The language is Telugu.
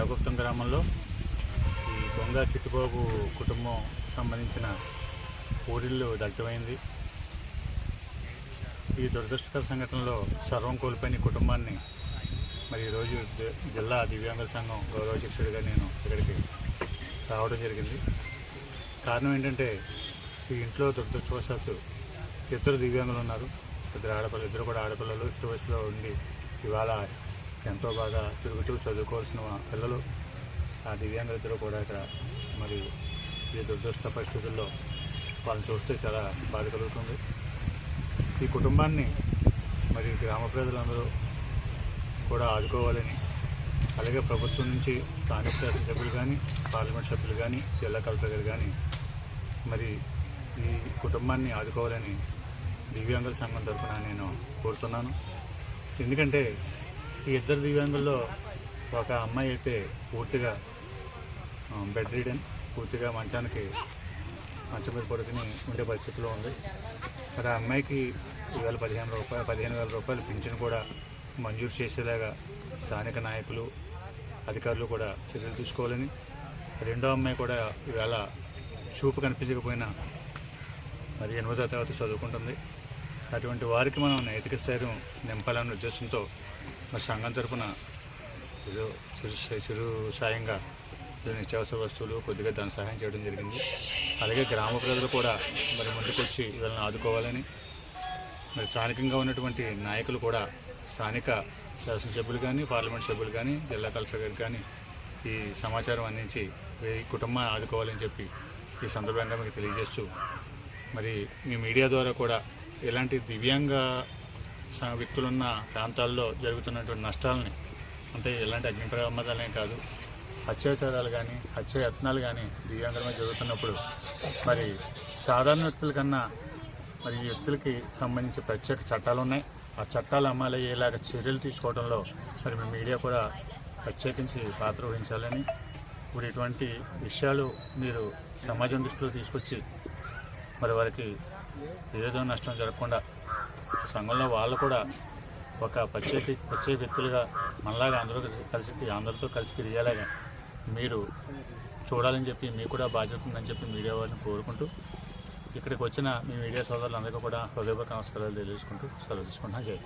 దేవగుప్తం గ్రామంలో ఈ దొంగ చిట్టుబాబు కుటుంబం సంబంధించిన ఊరిళ్ళు దగ్ధమైంది. ఈ దురదృష్టకర సంఘటనలో సర్వం కోల్పోయిన కుటుంబాన్ని మరి ఈరోజు జిల్లా దివ్యాంగుల సంఘం గౌరవాధ్యక్షుడిగా నేను ఇక్కడికి రావడం జరిగింది. కారణం ఏంటంటే ఈ ఇంట్లో దురదృష్టవశాత్తు ఇద్దరు దివ్యాంగులు ఉన్నారు. ఇద్దరు ఆడపిల్లలు ఇద్దరు కూడా ఆడపిల్లలు ఇటు వయసులో ఉండి ఇవాళ ఎంతో బాగా తిరుగుతూ చదువుకోవాల్సిన పిల్లలు ఆ దివ్యాంగులు ఇద్దరు కూడా ఇక్కడ మరి ఈ దురదృష్ట పరిస్థితుల్లో వాళ్ళని చూస్తే చాలా బాధ కలుగుతుంది. ఈ కుటుంబాన్ని మరి గ్రామ ప్రజలందరూ కూడా ఆదుకోవాలని అలాగే ప్రభుత్వం నుంచి స్థానిక శాసనసభ్యులు కానీ పార్లమెంట్ సభ్యులు కానీ జిల్లా కలెక్టర్ గారు కానీ మరి ఈ కుటుంబాన్ని ఆదుకోవాలని దివ్యాంగుల సంఘం తరఫున నేను కోరుతున్నాను. ఎందుకంటే ఈ ఇద్దరు దివ్యాంగుల్లో ఒక అమ్మాయి అయితే పూర్తిగా బెడ్ రీడన్ పూర్తిగా మంచానికి మంచం మీద పడుకుని ఉండే పరిస్థితిలో ఉంది. మరి ఆ అమ్మాయికి వేల పదిహేను రూపాయలు పదిహేను వేల రూపాయలు పింఛన్ కూడా మంజూరు చేసేలాగా స్థానిక నాయకులు అధికారులు కూడా చర్యలు తీసుకోవాలని రెండో అమ్మాయి కూడా ఈవేళ చూపు కనిపించకపోయినా మరి ఎనిమిదో తరగతి చదువుకుంటుంది. అటువంటి వారికి మనం నైతిక స్థైర్యం నింపాలనే ఉద్దేశంతో మరి సంఘం తరపున ఏదో చిరు చిరు సాయంగా నిత్యావసర వస్తువులు కొద్దిగా ధన సహాయం చేయడం జరిగింది. అలాగే గ్రామ ప్రజలు కూడా మరి ముందుకొచ్చి వీళ్ళని ఆదుకోవాలని మరి స్థానికంగా ఉన్నటువంటి నాయకులు కూడా స్థానిక శాసనసభ్యులు కానీ పార్లమెంట్ సభ్యులు కానీ జిల్లా కలెక్టర్ గారు కానీ ఈ సమాచారం అందించి ఈ కుటుంబాన్ని ఆదుకోవాలని చెప్పి ఈ సందర్భంగా మీకు తెలియజేస్తూ మరి మీ మీడియా ద్వారా కూడా ఇలాంటి దివ్యాంగ వ్యక్తులున్న ప్రాంతాల్లో జరుగుతున్నటువంటి నష్టాలని అంటే ఎలాంటి అగ్ని ప్రమాదాలే కాదు అత్యాచారాలు కానీ హత్య యత్నాలు కానీ దివ్యాంగులమే జరుగుతున్నప్పుడు మరి సాధారణ వ్యక్తుల కన్నా మరి ఈ వ్యక్తులకి సంబంధించి ప్రత్యేక చట్టాలు ఉన్నాయి. ఆ చట్టాలు అమలు అయ్యేలాగా చర్యలు తీసుకోవడంలో మరి మీ మీడియా కూడా ప్రత్యేకించి పాత్ర వహించాలని ఇప్పుడు ఇటువంటి విషయాలు మీరు సమాజం దృష్టిలో తీసుకొచ్చి మరి వారికి ఏదో నష్టం జరగకుండా సంఘంలో వాళ్ళు కూడా ఒక ప్రత్యేక ప్రత్యేక వ్యక్తులుగా మనలాగా అందరూ కలిసి అందరితో కలిసి తిరిగేలాగా మీరు చూడాలని చెప్పి మీకు కూడా బాధ్యత ఉందని చెప్పి మీడియా వారిని కోరుకుంటూ ఇక్కడికి వచ్చిన మీ మీడియా సోదరులందరికీ కూడా హృదయపూర్వక నమస్కారాలు తెలియజేసుకుంటూ సెలవు తీసుకుంటున్నాను. జై